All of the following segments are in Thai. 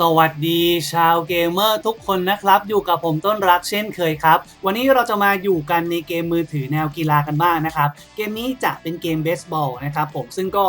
สวัสดีชาวเกมเมอร์ทุกคนนะครับ อยู่กับผมต้นรักเช่นเคยครับ วันนี้เราจะมาอยู่กันในเกมมือถือแนวกีฬากันบ้างนะครับ เกมนี้จะเป็นเกมเบสบอลนะครับผมซึ่งก็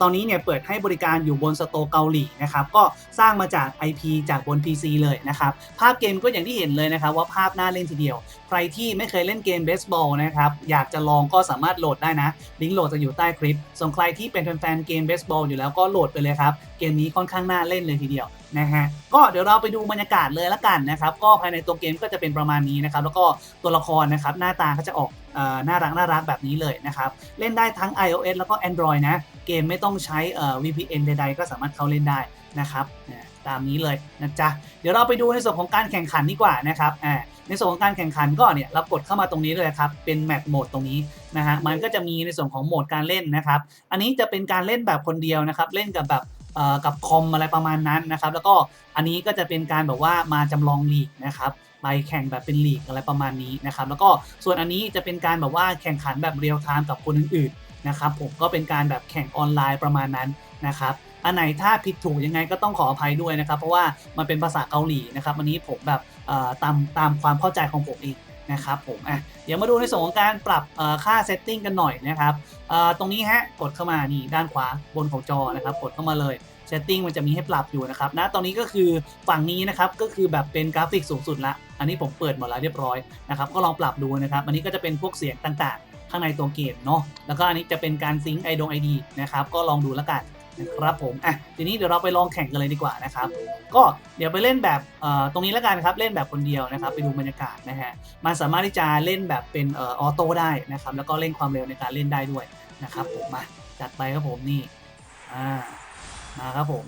ตอนนี้เนี่ยเปิดให้บริการอยู่บนสโตเกาหลีนะครับ ก็สร้างมาจาก IP จากบน PC เลยนะครับ ภาพเกมก็อย่างที่เห็นเลยนะครับ ว่าภาพน่าเล่นทีเดียว ใครที่ไม่เคยเล่นเกมเบสบอลนะครับอยากจะลองก็สามารถโหลดได้นะลิงก์โหลดจะอยู่ใต้คลิปส่วนใครที่เป็นแฟนๆเกมเบสบอลอยู่แล้วก็โหลดไปเลยครับเกมนี้ค่อนข้างน่าเล่นเลยทีเดียว นะฮะก็เดี๋ยวเราไปดูบรรยากาศเลยละกันนะครับ ก็ภายในตัวเกมก็จะเป็นประมาณนี้นะครับ แล้วก็ตัวละครนะครับ หน้าตาก็จะออกน่ารักน่ารักแบบนี้เลยนะครับ เล่นได้ทั้ง iOS แล้วก็ Android นะ เกมไม่ต้องใช้เอ่อ VPN ใดๆ ก็สามารถเข้าเล่นได้นะครับตามนี้เลยนะจ๊ะเดี๋ยวเราไปดูในส่วนของการแข่งขันดีกว่านะครับในส่วนของการแข่งขันก็เนี่ยเรากดเข้ามาตรงนี้เลยครับ เป็นแมปโหมดตรงนี้นะฮะมันก็จะมีในส่วนของโหมดการเล่นนะครับ อันนี้จะเป็นการเล่นแบบคนเดียวนะครับ เล่นกับแบบ กับคอมอะไรประมาณนั้นนะครับ แล้วก็อันนี้ก็จะเป็นการแบบว่ามาจำลองลีกนะครับไปแข่งแบบเป็นลีกอะไรประมาณนี้นะครับ แล้วก็ส่วนอันนี้จะเป็นการแบบว่าแข่งขันแบบเรียลไทม์กับคนอื่นๆนะครับ ผมก็เป็นการแบบแข่งออนไลน์ประมาณนั้นนะครับอันไหนถ้าผิดถูกยังไงก็ต้องขออภัยด้วยนะครับ เพราะว่ามันเป็นภาษาเกาหลีนะครับอันนี้ผมแบบตามตามความเข้าใจของผมเอง นะครับผมอะเดี๋ยวมาดูในส่วนของการปรับค่าเซตติ้งกันหน่อยนะครับตรงนี้ฮะกดเข้ามานี่ด้านขวาบนของจอนะครับกดเข้ามาเลยเซตติ้งมันจะมีให้ปรับอยู่นะครับนะตรงนี้ก็คือฝั่งนี้นะครับก็คือแบบเป็นกราฟิกสูงสุดละ อันนี้ผมเปิดหมดแล้วเรียบร้อยนะครับก็ลองปรับดูนะครับ อันนี้ก็จะเป็นพวกเสียงต่างๆ ข้างในตัวเกมเนาะแล้วก็อันนี้จะเป็นการซิงค์ไอดงไอดีนะครับก็ลองดูแล้วกัน นะครับผมอะทีนี้เดี๋ยวเราไปลองแข่งกันเลยดีกว่านะครับ ก็เดี๋ยวไปเล่นแบบเอ่อตรงนี้แล้วกันครับเล่นแบบคนเดียวนะครับ ไปดูบรรยากาศนะฮะมันสามารถที่จะเล่นแบบเป็นเอ่อออโต้ได้นะครับ แล้วก็เล่นความเร็วในการเล่นได้ด้วยนะครับ ผมมาจัดไปครับผมนี่อ่ามาครับผม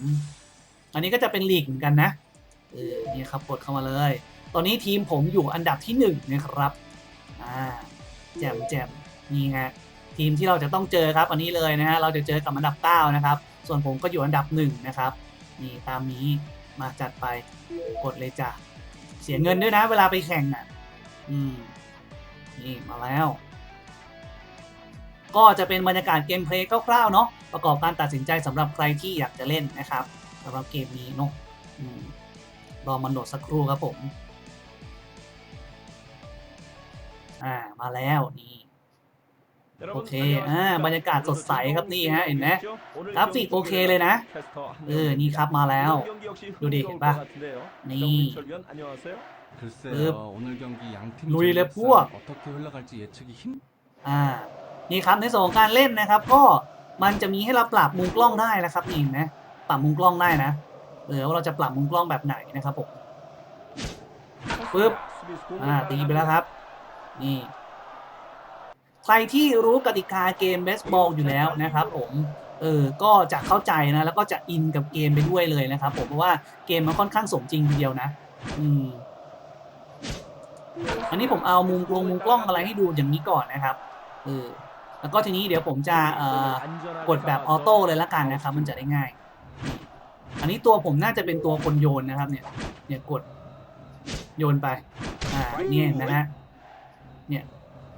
อันนี้ก็จะเป็นลีกเหมือนกันนะเออนี่ครับกดเข้ามาเลย ตอนนี้ทีมผมอยู่อันดับที่หนึ่งนะครับอ่าแจมแจมนี่ฮะทีมที่เราจะต้องเจอครับอันนี้เลยนะฮะเราจะเจอกับอันดับ 9 นะครับ ส่วนผมก็อยู่อันดับ1นะครับ นี่ตามนี้มาจัดไปกดเลยจ้ะ เสียเงินด้วยนะ เวลาไปแข่งอะ อืม นี่มาแล้ว ก็จะเป็นบรรยากาศเกมเพลย์คร่าวๆเนาะประกอบการตัดสินใจสำหรับใครที่อยากจะเล่นนะครับสำหรับเกมนี้เนาะอรอมันโหลดสักครู่ครับผม อ่ามาแล้วนี่ โอเค อ่า บรรยากาศสดใสครับนี่ฮะ เห็นไหมกราฟิกโอเคเลยนะ เออ นี่ครับมาแล้ว ดูดิ เห็นปะนี่ลุยเลยพวก อ่า นี่ครับในส่วนของการเล่นนะครับ ก็มันจะมีให้เราปรับมุมกล้องได้นะครับนี่นะ ปรับมุมกล้องได้นะ เออว่าเราจะปรับมุมกล้องแบบไหนนะครับผมปึ๊บ อ่า ตีไปแล้วครับ นี่ ใครที่รู้กติกาเกมเบสบอลอยู่แล้วนะครับผมเออก็จะเข้าใจนะ แล้วก็จะอินกับเกมไปด้วยเลยนะครับ ผมเพราะว่าเกมมันค่อนข้างสมจริงทีเดียวนะ อืม อันนี้ผมเอามุมกลงมุมกล้องอะไรให้ดูอย่างนี้ก่อนนะครับเออแล้วก็ทีนี้เดี๋ยวผมจะเอ่อกดแบบออโต้เลยละกันนะครับ มันจะได้ง่าย อันนี้ตัวผมน่าจะเป็นตัวคนโยนนะครับ เนี่ย เนี่ยกดโยนไป อ่าเนี่ยนะฮะเนี่ย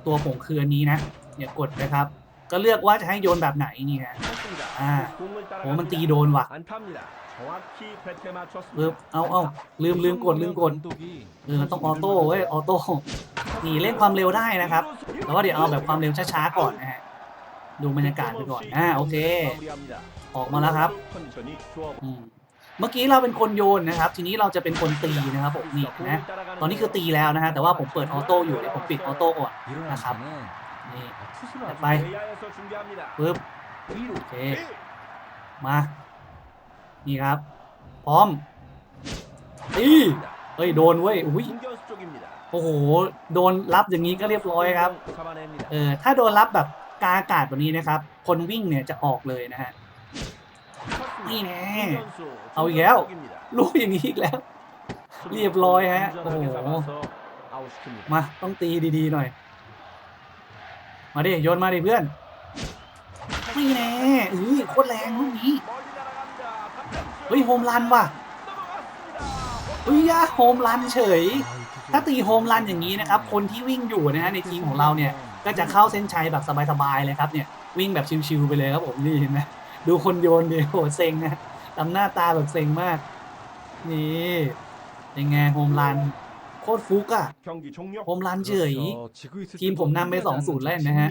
ตัวผมคืออันนี้นะเนี่ยกดนะครับ ก็เลือกว่าจะให้โยนแบบไหนนี่ฮะอ่าโหมันตีโดนว่ะเออเอาเอาลืมลืมกดลืมกดเออต้องออโต้เว้ยออโต้หนีเล่นความเร็วได้นะครับแต่ว่าเดี๋ยวเอาแบบความเร็วช้าๆก่อนนะฮะดูบรรยากาศไปก่อนอ่าโอเค ออกมาแล้วครับอืม เมื่อกี้เราเป็นคนโยนนะครับ ทีนี้เราจะเป็นคนตีนะครับผมนี่นะตอนนี้คือตีแล้วนะฮะแต่ว่าผมเปิดออโต้อยู่เดี๋ยวผมปิดออโต้ก่อนนะครับนี่ไปปึ๊บโอเคมานี่ครับ พร้อมตีเฮ้ยโดนเว้ยอุ้ยโอ้โหโดนรับอย่างนี้ก็เรียบร้อยครับเออถ้าโดนรับแบบกาอากาศแบบนี้นะครับ คนวิ่งเนี่ยจะออกเลยนะฮะ นี่แน่เอาอีกแล้วรู้อย่างนี้อีกแล้ว เรียบร้อยฮะ โอ้โห มา ต้องตีดีๆหน่อย มาดิ โยนมาดิเพื่อน นี่แน่เอ้ยโคตรแรงลูกนี้ เฮ้ย โฮมรันว่ะเฮ้ยยะโฮมรันเฉย ถ้าตีโฮมรันอย่างนี้นะครับ คนที่วิ่งอยู่นะฮะในทีมของเราเนี่ย ก็จะเข้าเส้นชัยแบบสบายๆเลยครับเนี่ย วิ่งแบบชิวๆไปเลยครับผมนี่เห็นไหม ดูคนโยนดิโหเซ็งนะลำหน้าตาแบบเซ็งมาก นี่ยิงนไงโฮมรันโคตรฟุกอะโฮมรันเฉยทีมผมนำไปสองศูนย์แล้วนะฮะ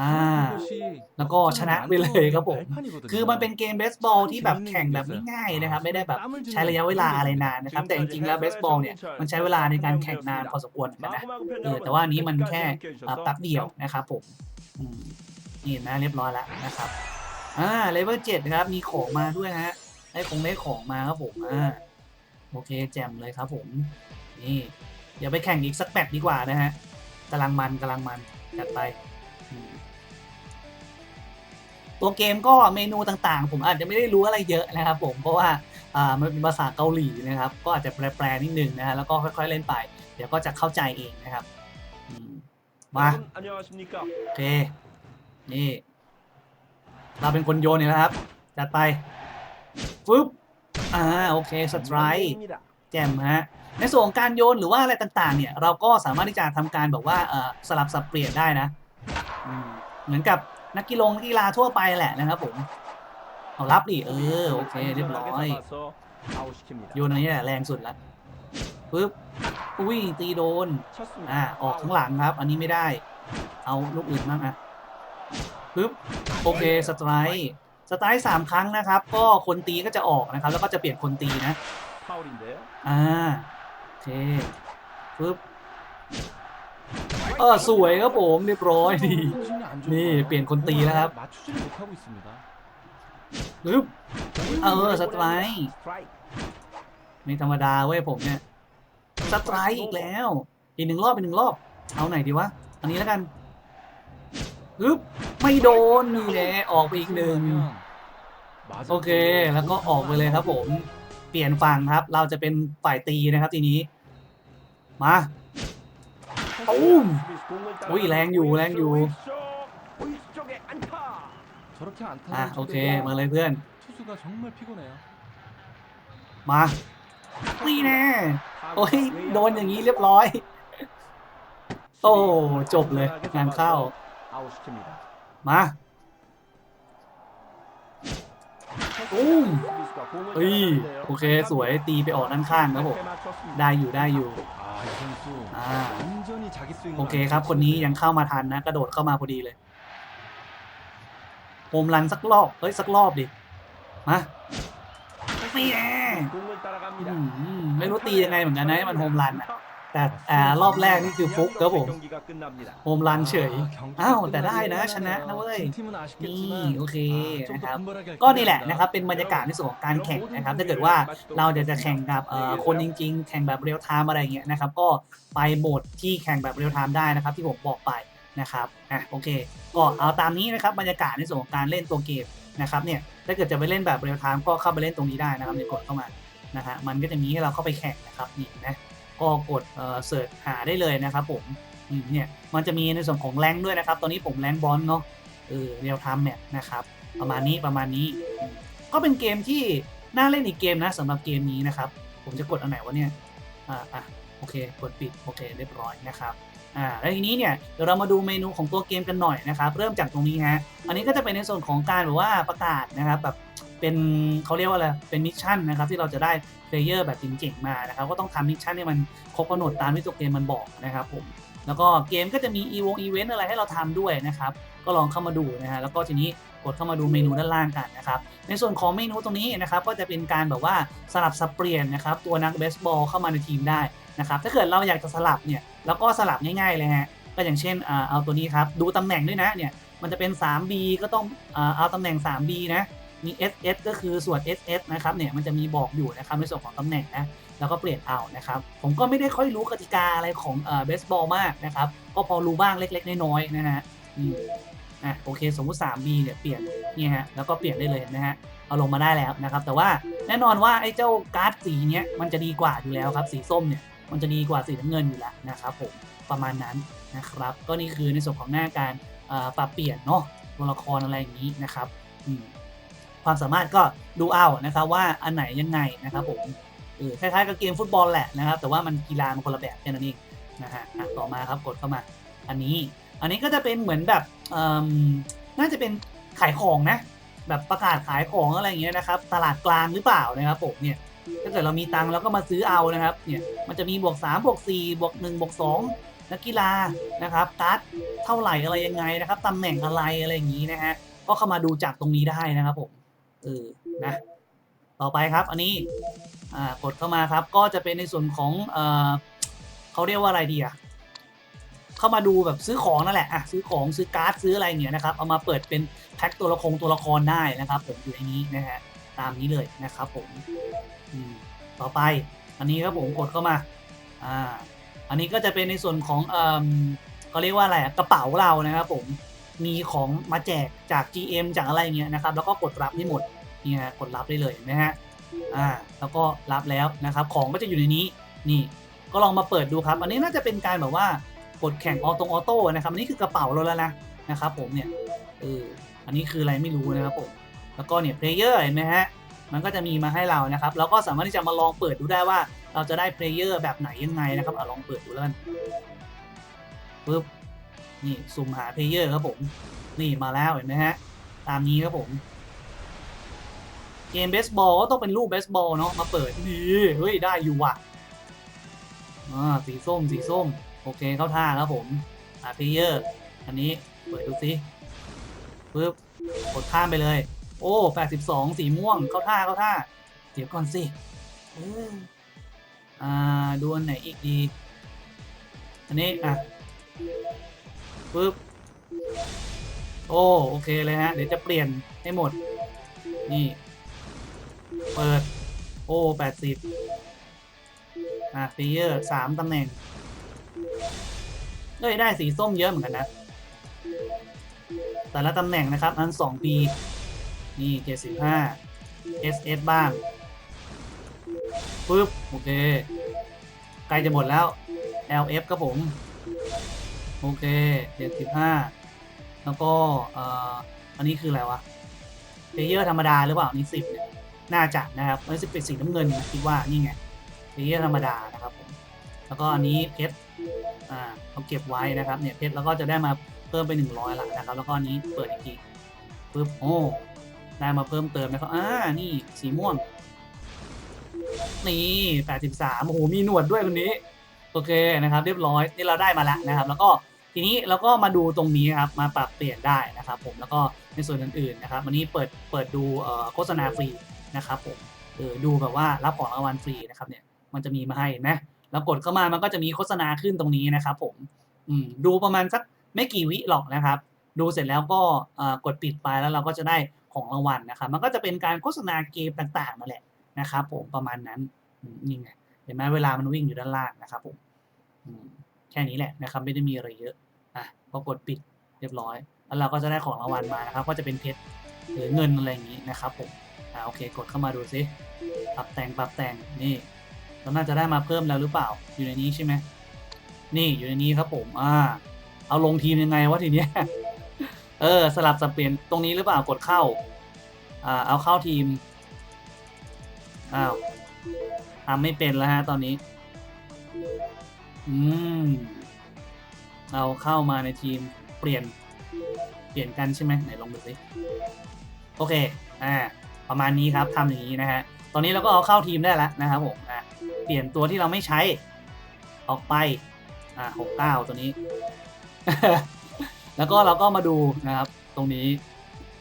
อ่า แล้วก็ชนะไปเลยครับผม คือมันเป็นเกมเบสบอลที่แบบแข่งแบบง่ายๆนะครับ ไม่ได้แบบใช้ระยะเวลาอะไรนานนะครับ แต่จริงๆแล้วเบสบอลเนี่ยมันใช้เวลาในการแข่งนานพอสมควรนะเออแต่ว่านี้มันแค่แป๊บเดียวนะครับผมนี่นะเรียบร้อยแล้วนะครับ อ่าเลเวลเจ็ดครับมีของมาด้วยฮะได้คงได้ของมาครับผมอ่าโอเคแจ่มเลยครับผมนี่เดี๋ยวไปแข่งอีกสักแมตช์ดีกว่านะฮะกำลังมันกำลังมันจัดไปตัวเกมก็เมนูต่างๆ ผมอาจจะไม่ได้รู้อะไรเยอะนะครับ ผมเพราะว่าอ่ามันเป็นภาษาเกาหลีนะครับ ก็อาจจะแปลๆนิดนึงนะฮะแล้วก็ค่อยๆเล่นไป เดี๋ยวก็จะเข้าใจเองนะครับมาโอเคนี่ เราเป็นคนโยนเนี่ยนะครับ จัดไปฟึ๊บอ่าโอเคสไตร์แจมฮะในส่วนของการโยนหรือว่าอะไรต่างๆ เนี่ย เราก็สามารถที่จะทำการแบบว่าสลับสับเปลี่ยนได้นะเหมือนกับนักกีฬากีฬาทั่วไปแหละนะครับผมเอารับดิเออโอเคเรียบร้อยโยนอันนี้แหละแรงสุดละปึ๊บอุ้ยตีโดนอ่าออกข้างหลังครับ อันนี้ไม่ได้ เอาลูกอื่นบ้างอะ ปึ๊บโอเคสไตร์สไตร์สามครั้งนะครับ ก็คนตีก็จะออกนะครับ แล้วก็จะเปลี่ยนคนตีนะอ่าโอเคปึ๊บเออสวยครับผมเรียบร้อยดีนี่เปลี่ยนคนตีแล้วครับปึ๊บเออสไตร์ไม่ธรรมดาเว้ยผมเนี่ยสไตร์อีกแล้ว อีกหนึ่งรอบอีกหนึ่งรอบ เอาไหนดีวะอันนี้แล้วกันปึ๊บ ไม่โดนนี่แหละออกไปอีกหนึ่งโอเค แล้วก็ออกไปเลยครับ ผมเปลี่ยนฝั่งครับ เราจะเป็นฝ่ายตีนะครับทีนี้ มาตุ้มอ้ยแรงอยู่แรงอยู่อะโอเคมาเลยเพื่อน มานี่แน่โอ้ยโดนอย่างนี้เรียบร้อย โอ้จบเลยงานเข้า มาตูมเอ้ยโอเคสวยตีไปออกด้านข้างครับผมได้อยู่ได้อยู่โอเคครับ คนนี้ยังเข้ามาทันนะ กระโดดเข้ามาพอดีเลยโฮมรันสักรอบเฮ้ยสักรอบดิมาตีแน่ไม่รู้ตียังไงเหมือนกันนะมันโฮมรันอะ แต่รอบแรกนี่คือฟุกครับผมโฮมรันเฉย อ้าวแต่ได้นะชนะนะเว้ยนี่โอเคนะครับก็นี่แหละนะครับเป็นบรรยากาศในส่วนของการแข่งนะครับถ้าเกิดว่าเราเดี๋ยวจะแข่งกับคนจริง ๆ แข่งแบบเรียลไทม์อะไรเงี้ยนะครับก็ไปโหมดที่แข่งแบบเรียลไทม์ได้นะครับที่ผมบอกไปนะครับอะโอเค ก็เอาตามนี้นะครับบรรยากาศในส่วนของการเล่นตัวเกมนะครับเนี่ยถ้าเกิดจะไปเล่นแบบเรียลไทม์ก็เข้าไปเล่นตรงนี้ได้นะครับเในกดเข้ามานะฮะมันก็จะมีให้เราเข้าไปแข่งนะครับนี่นะ ก็กดเสิร์ชหาได้เลยนะครับผมเนี่ยมันจะมีในส่วนของแรงด้วยนะครับ ตอนนี้ผมแรงบอลเนาะเออเรียลไทม์แมทนะครับ ประมาณนี้ประมาณนี้ ก็เป็นเกมที่น่าเล่นอีกเกมนะสำหรับเกมนี้นะครับ ผมจะกดอันไหนวะเนี่ยอ่าอะโอเคกดปิดโอเคเรียบร้อยนะครับอ่าแล้วทีนี้เนี่ยเดี๋ยวเรามาดูเมนูของตัวเกมกันหน่อยนะครับ เริ่มจากตรงนี้ฮะอันนี้ก็จะเป็นในส่วนของการแบบว่าประกาศนะครับแบบ เป็นเขาเรียกว่าอะไร เป็นมิชชั่นนะครับที่เราจะได้เพลเยอร์แบบเจ๋งๆมานะครับ ก็ต้องทำมิชชั่นให้มันครบกำหนดตามที่ตัวเกมมันบอกนะครับผม แล้วก็เกมก็จะมีอีวงอีเวนต์อะไรให้เราทำด้วยนะครับ ก็ลองเข้ามาดูนะฮะ แล้วก็ทีนี้กดเข้ามาดูเมนูด้านล่างกันนะครับ ในส่วนของเมนูตรงนี้นะครับ ก็จะเป็นการแบบว่าสลับสับเปลี่ยนนะครับ ตัวนักเบสบอลเข้ามาในทีมได้นะครับ ถ้าเกิดเราอยากจะสลับเนี่ย แล้วก็สลับง่ายๆเลยฮะ ก็อย่างเช่นอ่าเอาตัวนี้ครับ ดูตำแหน่งด้วยนะ เนี่ย มันจะเป็น 3B ก็ต้องอ่าเอาตำแหน่ง 3B นะ มี SS ก็คือส่วน SS นะครับเนี่ยมันจะมีบอกอยู่นะครับในส่วนของตำแหน่งนะแล้วก็เปลี่ยนเอานะครับผมก็ไม่ได้ค่อยรู้กติกาอะไรของเอ่อเบสบอลมากนะครับก็พอรู้บ้างเล็ก ๆ น้อยๆนะฮะอืมอะโอเคสมมติ 3B เนี่ยเปลี่ยนเนี่ยฮะแล้วก็เปลี่ยนได้เลยเห็นะฮะเอาลงมาได้แล้วนะครับแต่ว่าแน่นอนว่าไอ้เจ้าการ์ดสีเนี้ยมันจะดีกว่าอยู่แล้วครับสีส้มเนี่ยมันจะดีกว่าสีน้ำเงินอยู่แล้วนะครับผมประมาณนั้นนะครับก็นี่คือในส่วนของหน้าการเปรับเปลี่ยนเนาะตัวละครอะไรอย่างนี้นะครับอืม ความสามารถก็ดูเอานะครับว่าอันไหนยังไงนะครับผมเออคล้ายๆกับเกมฟุตบอลแหละนะครับ แต่ว่ามันกีฬามันคนละแบบแค่นั้นเองนะฮะต่อมาครับกดเข้ามา อันนี้ อันนี้ก็จะเป็นเหมือนแบบอืมน่าจะเป็นขายของนะ แบบประกาศขายของอะไรอย่างเงี้ยนะครับ ตลาดกลางหรือเปล่านะครับผมเนี่ยถ้าเกิดเรามีตังค์เราก็มาซื้อเอานะครับเนี่ยมันจะมีบวก3บวก4บวก1บวก2นักกีฬานะครับการ์ดเท่าไหร่อะไรยังไงนะครับตำแหน่งอะไรอะไรอย่างนี้นะฮะก็เข้ามาดูจากตรงนี้ได้นะครับผม เออนะต่อไปครับ อันนี้อ่ากดเข้ามาครับ ก็จะเป็นในส่วนของเออเขาเรียกว่าอะไรดีอะเข้ามาดูแบบซื้อของนั่นแหละอะซื้อของซื้อการ์ดซื้ออะไรอย่างเงี้ยนะครับเอามาเปิดเป็นแพ็คตัวละครตัวละครได้นะครับ ผมอยู่ในนี้นะฮะตามนี้เลยนะครับ ผมต่อไป อันนี้ครับผมกดเข้ามาอ่าอันนี้ก็จะเป็นในส่วนของเออเขาเรียกว่าอะไรกระเป๋าเรานะครับ ผม มีของมาแจกจาก GM จากอะไรเงี้ยนะครับ แล้วก็กดรับได้หมดนี่ฮะกดรับได้เลยนะฮะอ่าแล้วก็รับแล้วนะครับของก็จะอยู่ในนี้นี่ ก็ลองมาเปิดดูครับ อันนี้น่าจะเป็นการแบบว่ากดแข่งออโตออโต้นะครับอันนี้คือกระเป๋าเราแล้วนะนะครับ ผมเนี่ยเอออันนี้คืออะไรไม่รู้นะครับผมแล้วก็เนี่ยเพลเยอร์เห็นไหมฮะมันก็จะมีมาให้เรานะครับเราก็สามารถที่จะมาลองเปิดดูได้ว่า เราจะได้เพลเยอร์แบบไหนยังไงนะครับเอาลองเปิดดูแล้วกันปึ๊บ นี่สุ่มหาเพลเยอร์ครับผม นี่มาแล้วเห็นไหมฮะ ตามนี้ครับผม เกมเบสบอลก็ต้องเป็นรูปเบสบอลเนาะมาเปิดนี่เฮ้ยได้อยู่ว่ะอ่าสีส้มสีส้ม โอเคเข้าท่าครับผมหาเพลเยอร์อันนี้เปิดดูสิปึ๊บกดข้ามไปเลย โอ้82สีม่วงเข้าท่าเข้าท่า เดี๋ยวก่อนสิอออ่าดูอันไหนอีกดี อันนี้อะ ปึ๊บโอ้โอเคเลยฮะ เดี๋ยวจะเปลี่ยนให้หมด นี่ เปิด โอ้80อะเพลเยอร์สามตำแหน่งเอ้ยได้สีส้มเยอะเหมือนกันนะ แต่ละตำแหน่งนะครับ อัน2ปี นี่75 SS บ้างปึ๊บ โอเค ใกล้จะหมดแล้ว LF ครับผม โอเค75แล้วก็เอ่ออันนี้คืออะไรวะเพลเยอร์ธรรมดาหรือเปล่าอันนี่10เนี่ยน่าจะนะครับอันนี้สิเป็นสีน้ำเงินนะคิดว่านี่ไงเพลเยอร์ธรรมดานะครับผมแล้วก็อันนี้เพชรอ่าเขาเก็บไว้นะครับเนี่ยเพชรแล้วก็จะได้มาเพิ่มไป100ละนะครับ แล้วก็อันนี้เปิดอีกทีปึ๊บโอ้ได้มาเพิ่มเติมนะครับอ่านี่สีม่วง นี่83โอ้โหมีหนวดด้วยคนนี้ โอเคนะครับ เรียบร้อยนี่เราได้มาแล้วนะครับ แล้วก็ ทีนี้เราก็มาดูตรงนี้ครับมาปรับเปลี่ยนได้นะครับ ผมแล้วก็ในส่วนอื่นๆนะครับวันนี้เปิดเปิดดูโฆษณาฟรีนะครับผมเออดูแบบว่ารับของรางวัลฟรีนะครับเนี่ยมันจะมีมาให้นไหมแล้วกดเข้ามามันก็จะมีโฆษณาขึ้นตรงนี้นะครับ ผมอืมดูประมาณสักไม่กี่วิหรอกนะครับ ดูเสร็จแล้วก็กดปิดไปแล้วเราก็จะได้ของรางวัลนะครับ มันก็จะเป็นการโฆษณาเกมต่างๆนั่นแหละนะครับผมประมาณนั้นนี่ไงเห็นไหมเวลามันวิ่งอยู่ด้านล่างนะครับผมมแค่นี้แหละนะครับไม่ได้มีอะไรเยอะ อะพอกดปิดเรียบร้อย แล้วเราก็จะได้ของรางวัลมานะครับ ก็จะเป็นเพชรหรือเงินอะไรอย่างนี้นะครับผมอ่าโอเค กดเข้ามาดูซิปรับแต่งปรับแต่งนี่เราน่าจะได้มาเพิ่มแล้วหรือเปล่า อยู่ในนี้ใช่ไหมนี่อยู่ในนี้ครับผม อ่า เอาลงทีมยังไงวะทีเนี้ย เออ สลับสับเปลี่ยนตรงนี้หรือเปล่ากดเข้า อ่า เอาเข้าทีม อ้าวทำไม่เป็นแล้วฮะตอนนี้ อืม เอาเข้ามาในทีมเปลี่ยนเปลี่ยนกันใช่ไหมไหนลองดูสิโอเคอ่าประมาณนี้ครับทำอย่างนี้นะฮะตอนนี้เราก็เอาเข้าทีมได้แล้วนะครับผมอะเปลี่ยนตัวที่เราไม่ใช้ ออกไปอ่าหกเก้าตัวนี้ แล้วก็เราก็มาดูนะครับ ตรงนี้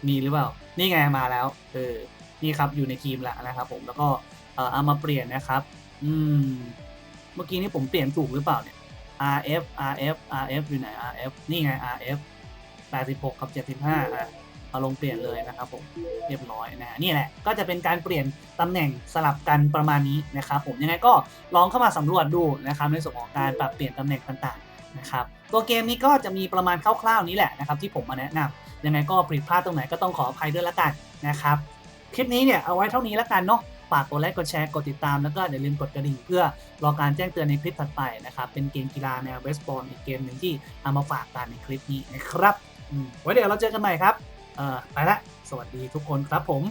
มีหรือเปล่า นี่ไงมาแล้วเออนี่ครับอยู่ในทีมแล้วนะครับ ผมแล้วก็เออเอามาเปลี่ยนนะครับ อืม เมื่อกี้นี้ผมเปลี่ยนถูกหรือเปล่าเนี่ย RF RF RF อยู่ไหน RF นี่ไง RF 86 กับ 75อะเอาลงเปลี่ยนเลยนะครับผมเรียบร้อยนะฮะนี่แหละก็จะเป็นการเปลี่ยนตำแหน่งสลับกันประมาณนี้นะครับผมยังไงก็ลองเข้ามาสำรวจดูนะครับในส่วนของการปรับเปลี่ยนตำแหน่งต่างๆนะครับตัวเกมนี้ก็จะมีประมาณคร่าวๆนี้แหละนะครับที่ผมมาแนะนำยังไงก็ผิดพลาดตรงไหนก็ต้องขออภัยด้วยละกันนะครับคลิปนี้เนี่ยเอาไว้เท่านี้ละกันเนาะฝากกดไลค์กดแชร์กดติดตามแล้วก็อย่าลืมกดกระดิ่งเพื่อรอการแจ้งเตือนในคลิปถัดไปนะครับ เป็นเกมกีฬาแนวเบสบอลอีกเกมหนึ่งที่เอามาฝากกันในคลิปนี้นะครับไว้เดี๋ยวเราเจอกันใหม่ครับเออไปละสวัสดีทุกคนครับผม